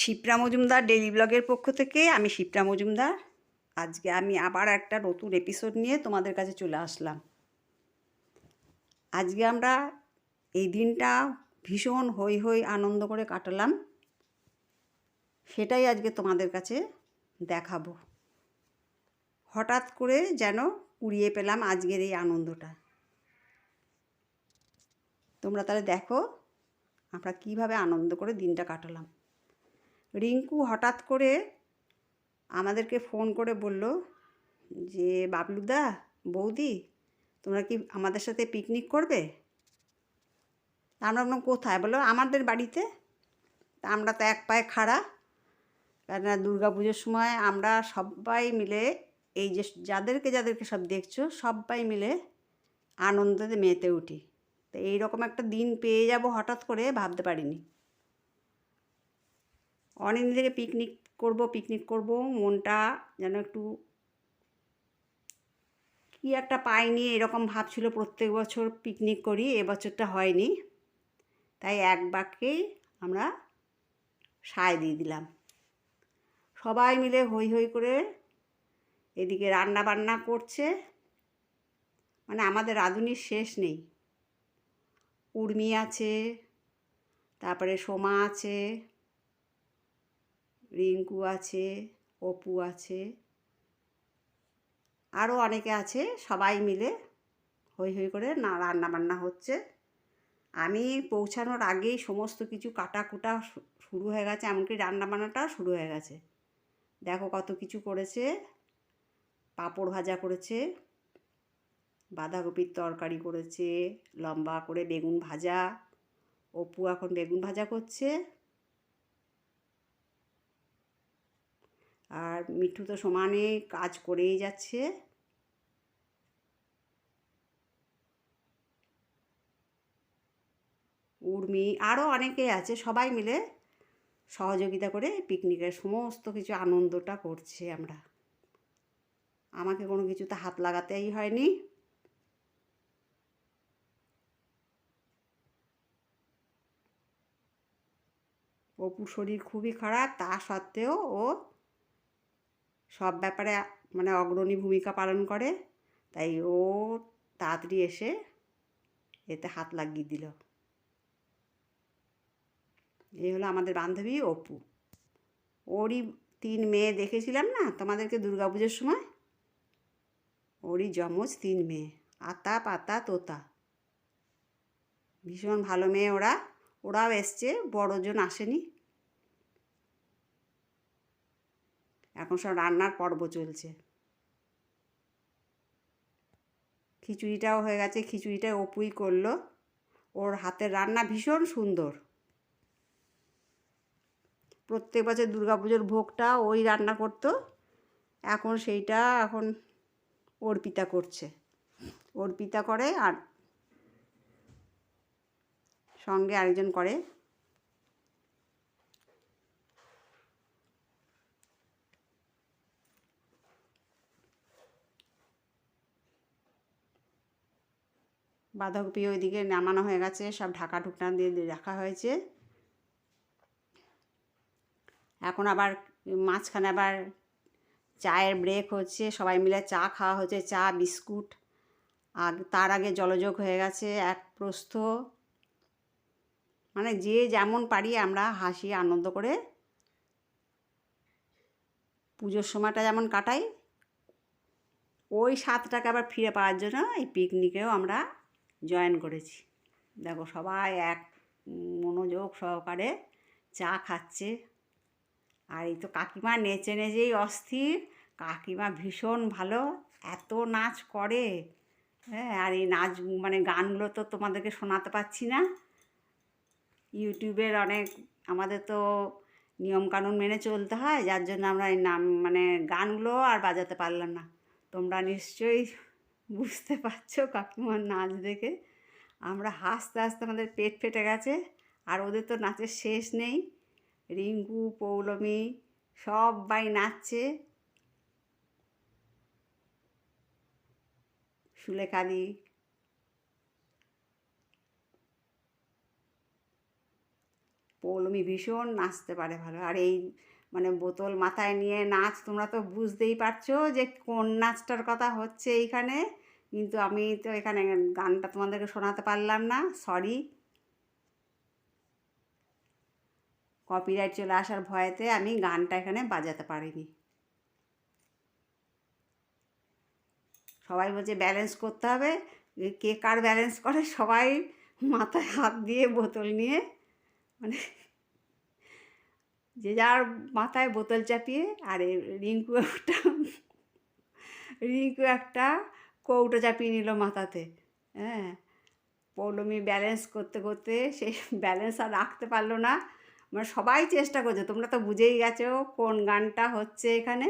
Shipra Majumdar daily ব্লগের পক্ষ থেকে আমি শিপ্রা মজুমদার। আজকে আমি আবার একটা নতুন এপিসোড নিয়ে তোমাদের কাছে চলে আসলাম। আজকে আমরা এই দিনটা ভীষণ হই হই আনন্দ করে কাটালাম। সেটাই আজকে তোমাদের কাছে দেখাবো। হঠাৎ করে যেন কুড়িয়ে পেলাম আজকের এই আনন্দটা। তোমরা তাহলে দেখো আমরা কীভাবে আনন্দ করে দিনটা কাটালাম। রিঙ্কু হঠাৎ করে আমাদেরকে ফোন করে বলল যে, বাবলুদা, বৌদি, তোমরা কি আমাদের সাথে পিকনিক করবে? আমরা বললাম কোথায়? বলো আমাদের বাড়িতে। তা আমরা তো এক পায়ে খাড়া। কেননা দুর্গা পুজোর সময় আমরা সবাই মিলে, এই যে যাদেরকে যাদেরকে সব দেখছ, সবাই মিলে আনন্দতে মেতে উঠি। তো এইরকম একটা দিন পেয়ে যাব হঠাৎ করে, ভাবতে পারিনি। অনেক দিন থেকে পিকনিক করব পিকনিক করব, মনটা যেন একটু কি একটা পাইনি, এরকম ভাবছিল প্রত্যেক বছর পিকনিক করি এবছরটা হয়নি। তাই এক বাক্যেই আমরা সায় দিয়ে দিলাম। সবাই মিলে হই হই করে এদিকে রান্না বান্না করছে। মানে আমাদের রাঁধুনির শেষ নেই। উর্মি আছে, তারপরে সোমা আছে রিঙ্কু আছে, অপু আছে আরও অনেকে আছে, সবাই মিলে হই হই করে না রান্না বান্না হচ্ছে। আমি পৌঁছানোর আগেই সমস্ত কিছু কাটা কুটা শুরু হয়ে গেছে, এমনকি রান্না বান্নাটাও শুরু হয়ে গেছে। দেখো কত কিছু করেছে, পাঁপড় ভাজা করেছে, বাঁধাকপির তরকারি করেছে, লম্বা করে বেগুন ভাজা, অপু এখন বেগুন ভাজা করছে। আর মিঠু তো সমানে কাজ করেই যাচ্ছে। উর্মি আরও অনেকে আছে, সবাই মিলে সহযোগিতা করে পিকনিকের সমস্ত কিছু আনন্দটা করছে আমরা। আমাকে কোনো কিছুতে হাত লাগাতেই হয়নি। অপুর শরীর খুবই খারাপ, তা সত্ত্বেও ও সব ব্যাপারে মানে অগ্রণী ভূমিকা পালন করে। তাই ও তাড়াতাড়ি এসে এতে হাত লাগিয়ে দিল। এই হলো আমাদের বান্ধবী অপু। ওরই তিন মেয়ে দেখেছিলাম না তোমাদেরকে দুর্গা পুজোর সময়? ওরই যমজ তিন মেয়ে, আতা, পাতা, তোতা। ভীষণ ভালো মেয়ে ওরা। ওরাও এসছে, বড়জন আসেনি। এখন সব রান্নার পর্ব চলছে। খিচুড়িটাও হয়ে গেছে খিচুড়িটা অপুই করল। ওর হাতের রান্না ভীষণ সুন্দর। প্রত্যেক বছর পুজোর ভোগটা ওই রান্না করতো। এখন সেইটা এখন অর্পিতা করছে। অর্পিতা করে আর সঙ্গে আরেকজন করে। বাঁধাকপি ওইদিকে নামানো হয়ে গেছে, সব ঢাকা ঢুকনা দিয়ে রাখা হয়েছে। এখন আবার মাঝখানে আবার চায়ের ব্রেক হচ্ছে, সবাই মিলে চা খাওয়া হচ্ছে, চা, বিস্কুট। আর তার আগে জলযোগ হয়ে গেছে, এক প্রস্থ। মানে যে যেমন পারি আমরা হাসি, আনন্দ করে পুজোর সময়টা যেমন কাটাই, ওই স্বাদটাকে আবার ফিরে পাওয়ার জন্য এই পিকনিকেও আমরা জয়েন করেছি। দেখো সবাই এক, মনোযোগ সহকারে চা খাচ্ছে। আর এই তো কাকিমা নেচে নেচেই অস্থির। কাকিমা ভীষণ ভালো, এত নাচ করে। হ্যাঁ আর এই নাচ মানে গানগুলো তো তোমাদেরকে শোনাতে পারছি না। ইউটিউবের অনেক, আমাদের তো নিয়মকানুন মেনে চলতে হয়। যার জন্য আমরা এই নাম মানে গানগুলো আর বাজাতে পারলাম না। তোমরা নিশ্চয়ই বুঝতে পারছ কাকিমার নাচ দেখে? আমরা হাসতে হাসতে আমাদের পেট ফেটে গেছে, আর ওদের তো নাচের শেষ নেই। রিঙ্কু, পৌলমী সবাই নাচছে। সুলেখাদি পৌলমি ভীষণ নাচতে পারে ভালো। আর এই মানে বোতল মাথায় নিয়ে নাচ তোমরা তো বুঝতেই পারছ যে কোন নাচটার কথা হচ্ছে এইখানে। কিন্তু আমি তো এখানে গানটা তোমাদেরকে শোনাতে পারলাম না সরি কপিরাইট চলে আসার ভয়েতে আমি গানটা এখানে বাজাতে পারিনি। সবাই বলছে ব্যালেন্স করতে হবে, কে কার ব্যালেন্স করে সবাই মাথায় হাত দিয়ে বোতল নিয়ে মানে যে যার মাথায় বোতল চাপিয়ে, আর রিঙ্কু একটা রিঙ্কু একটা কৌটো চাপিয়ে নিল মাথাতে হ্যাঁ? পৌলমি ব্যালেন্স করতে করতে সেই ব্যালেন্স আর রাখতে পারল না। মানে সবাই চেষ্টা করছে, তোমরা তো বুঝেই গেছো কোন গানটা হচ্ছে এখানে।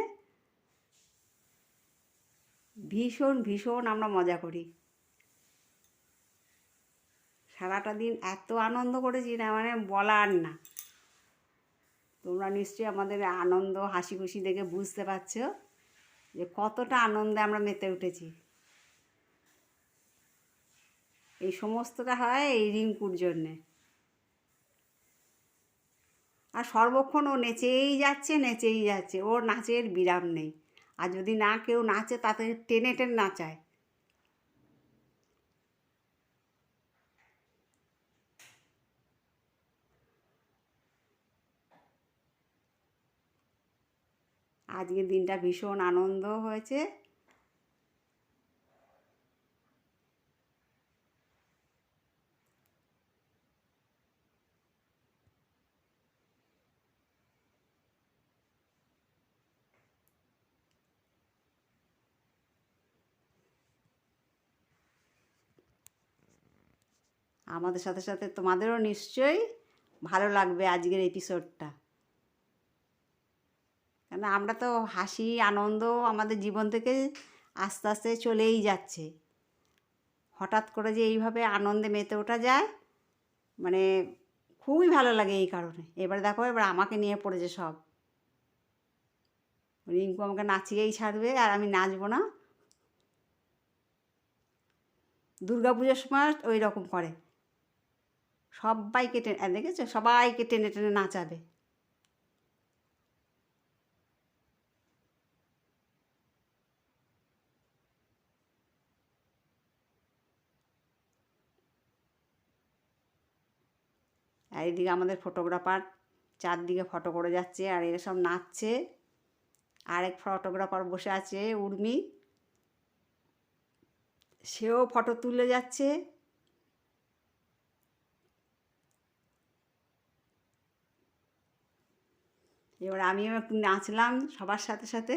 ভীষণ ভীষণ আমরা মজা করি। সারাটা দিন এত আনন্দ করেছি না মানে বলার না। তোমরা নিশ্চয়ই আমাদের আনন্দ, হাসি খুশি দেখে বুঝতে পারছ যে কতটা আনন্দে আমরা মেতে উঠেছি। এই সমস্তটা হয় এই রিঙ্কুর জন্যে। আর সর্বক্ষণ ও নেচেই যাচ্ছে নেচেই যাচ্ছে, ওর নাচের বিরাম নেই। আর যদি না কেউ নাচে, তাতে টেনে টেনে নাচায়। আজকের দিনটা ভীষণ আনন্দ হয়েছে। আমাদের সাথে সাথে তোমাদেরও নিশ্চয়ই ভালো লাগবে আজকের এপিসোডটা কেন আমরা তো হাসি, আনন্দ আমাদের জীবন থেকে আস্তে আস্তে চলেই যাচ্ছে। হঠাৎ করে যে এইভাবে আনন্দে মেতে ওঠা যায় মানে খুবই ভালো লাগে এই কারণে। এবার দেখো, এবার আমাকে নিয়ে পড়েছে সব। রিঙ্কু আমাকে নাচিয়েই ছাড়বে আর আমি নাচবো না। দুর্গা পুজোর সময় ওই রকম করে। সবাইকে টেনে দেখেছ? সবাইকে টেনে টেনে নাচাবে। আর এদিকে আমাদের ফটোগ্রাফার চারদিকে ফটো করে যাচ্ছে আর এরা সব নাচছে। আরেক ফটোগ্রাফার বসে আছে, উর্মি। সেও ফটো তুলে যাচ্ছে। এবার আমিও নাচলাম সবার সাথে সাথে।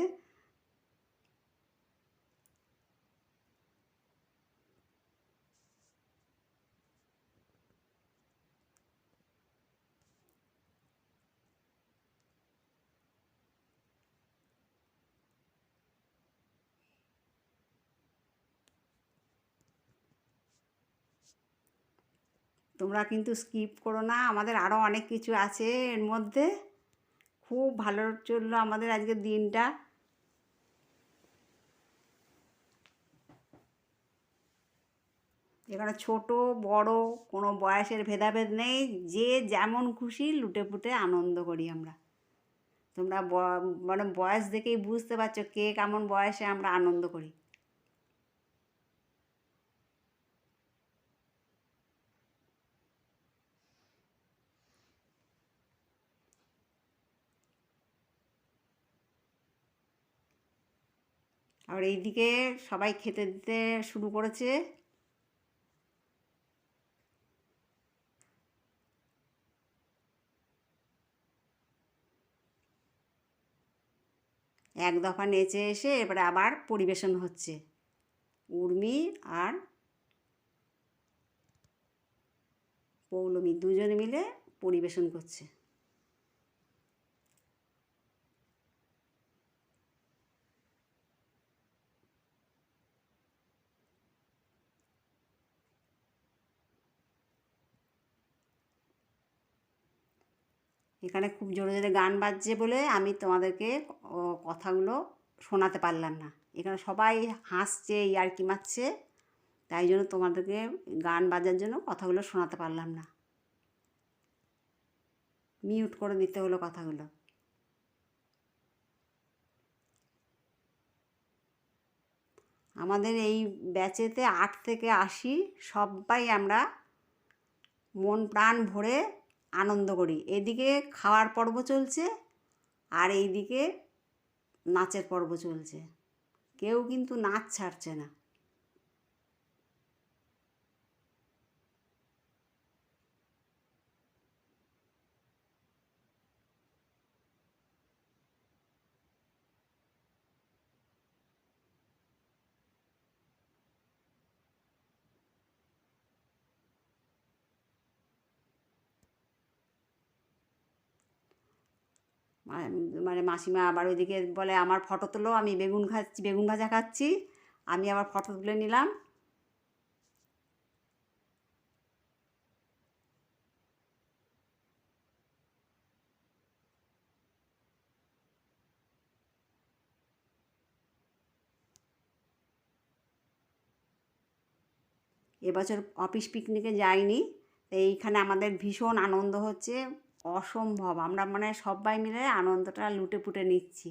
তোমরা কিন্তু স্কিপ করো না, আমাদের আরও অনেক কিছু আছে এর মধ্যে। খুব ভালো চলল আমাদের আজকের দিনটা। এখানে ছোট, বড়, কোনো বয়সের ভেদাভেদ নেই। যে যেমন খুশি লুটে পুটে আনন্দ করি আমরা। তোমরা মানে বয়স দেখেই বুঝতে পারছ কে কেমন বয়সে আমরা আনন্দ করি। আর এইদিকে সবাই খেতে দিতে শুরু করেছে। এক দফা নেচে এসে এবারে আবার পরিবেশন হচ্ছে। উর্মি আর পৌলমী দুজনে মিলে পরিবেশন করছে। এখানে খুব জোরে জোরে গান বাজছে বলে আমি তোমাদেরকে কথাগুলো শোনাতে পারলাম না। এখানে সবাই হাসছে, ইয়ার্কি মারছে, তাই জন্য তোমাদেরকে গান বাজার জন্য কথাগুলো শোনাতে পারলাম না। মিউট করে দিতে হলো কথাগুলো। আমাদের এই ব্যাচেতে আট থেকে আশি সবাই আমরা মন প্রাণ ভরে আনন্দ করি। এদিকে খাওয়ার পর্ব চলছে আর এইদিকে নাচের পর্ব চলছে। কেউ কিন্তু নাচ ছাড়ছে না। মানে মাসিমা আবার ওইদিকে বলে, আমার ফটো তোলো, আমি বেগুন খাচ্ছি, বেগুন ভাজা খাচ্ছি। আমি আবার ফটো তুলে নিলাম। এবছর অফিস পিকনিকে যাইনি। এইখানে আমাদের ভীষণ আনন্দ হচ্ছে। অসম্ভব। আমরা মানে সবাই মিলে আনন্দটা লুটে পুটে নিচ্ছি।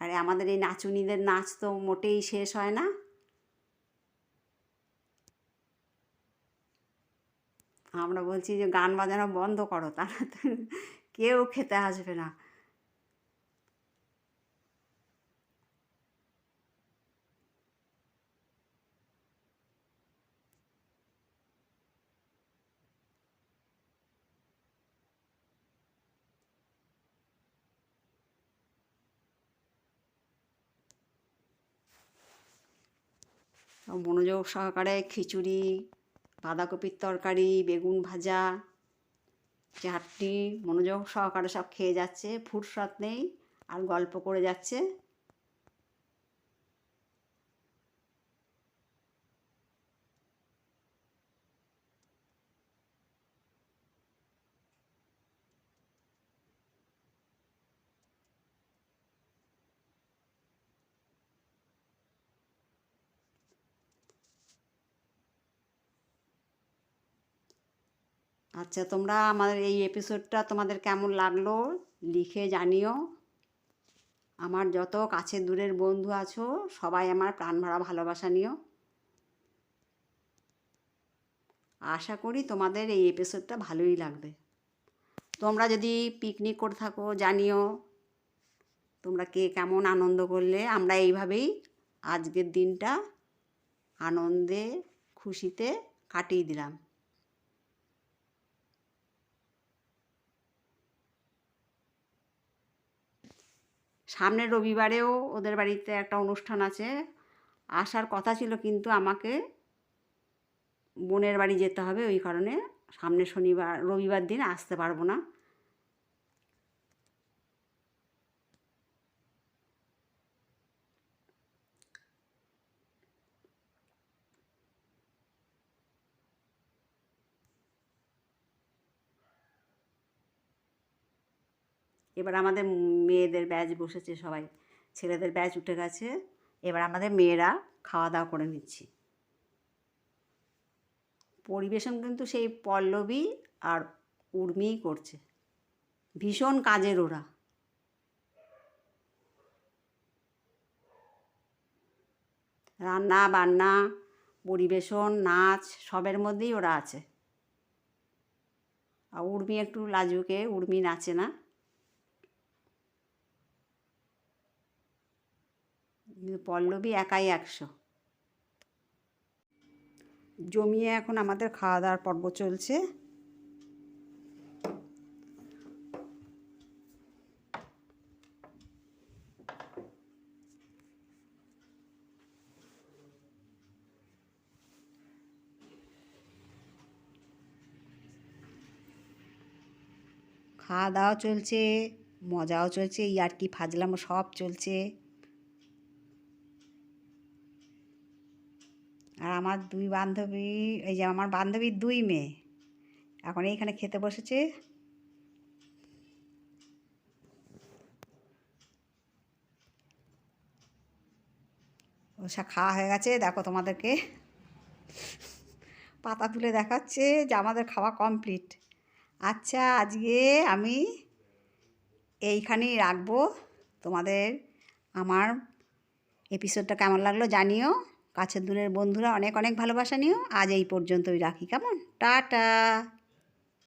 আরে আমাদের এই নাচুনিদের নাচ তো মোটেই শেষ হয় না। আমরা বলছি যে গান বাজানো বন্ধ করো তারা কেউ খেতে আসবে না। মনোযোগ সহকারে খিচুড়ি, বাঁধাকপির তরকারি, বেগুন ভাজা, চাটনি, মনোযোগ সহকারে সব খেয়ে যাচ্ছে, ফুরসত নেই, আর গল্প করে যাচ্ছে। আচ্ছা তোমরা আমাদের এই এপিসোডটা তোমাদের কেমন লাগল লিখে জানিও। আমার যত কাছে দূরের বন্ধু আছো, সবাই আমার প্রাণ ভরা ভালোবাসা নিও। আশা করি তোমাদের এই এপিসোডটা ভালোই লাগবে। তোমরা যদি পিকনিক করে থাকো, জানিও তোমরা কে কেমন আনন্দ করলে। আমরা এইভাবেই আজকের দিনটা আনন্দে, খুশিতে কাটিয়ে দিলাম। সামনের রবিবারেও ওদের বাড়িতে একটা অনুষ্ঠান আছে। আসার কথা ছিল কিন্তু আমাকে বোনের বাড়ি যেতে হবে, ওই কারণে সামনের শনিবার, রবিবার দিন আসতে পারব না। এবার আমাদের মেয়েদের ব্যাচ বসেছে সবাই। ছেলেদের ব্যাচ উঠে গেছে। এবার আমাদের মেয়েরা খাওয়া দাওয়া করে নিচ্ছি। পরিবেশন কিন্তু সেই পল্লবী আর উর্মিই করছে। ভীষণ কাজের ওরা। রান্না বান্না পরিবেশন, নাচ, সবের মধ্যেই ওরা আছে। আর উর্মি একটু লাজুকে, উর্মি নাচে না। পল্লবী একাই একশো। জমিয়ে এখন আমাদের খাওয়া দাওয়ার পর্ব চলছে। খাওয়া দাওয়া চলছে, মজাও চলছে, ইয়ার্কি ফাজলামো সব চলছে আর আমার দুই বান্ধবী, এই যে আমার বান্ধবীর দুই মেয়ে। এখন এইখানে খেতে বসেছে। ওসা খাওয়া হয়ে গেছে, দেখো তোমাদেরকে। পাতা তুলে দেখাচ্ছে যে আমাদের খাওয়া কমপ্লিট। আচ্ছা আজকে আমি এইখানেই রাখব। তোমাদের আমার এপিসোডটা কেমন লাগল জানিও। কাছের দূরের বন্ধুরা অনেক অনেক ভালোবাসা নিও। আজ এই পর্যন্তই রাখি কেমন? টাটা!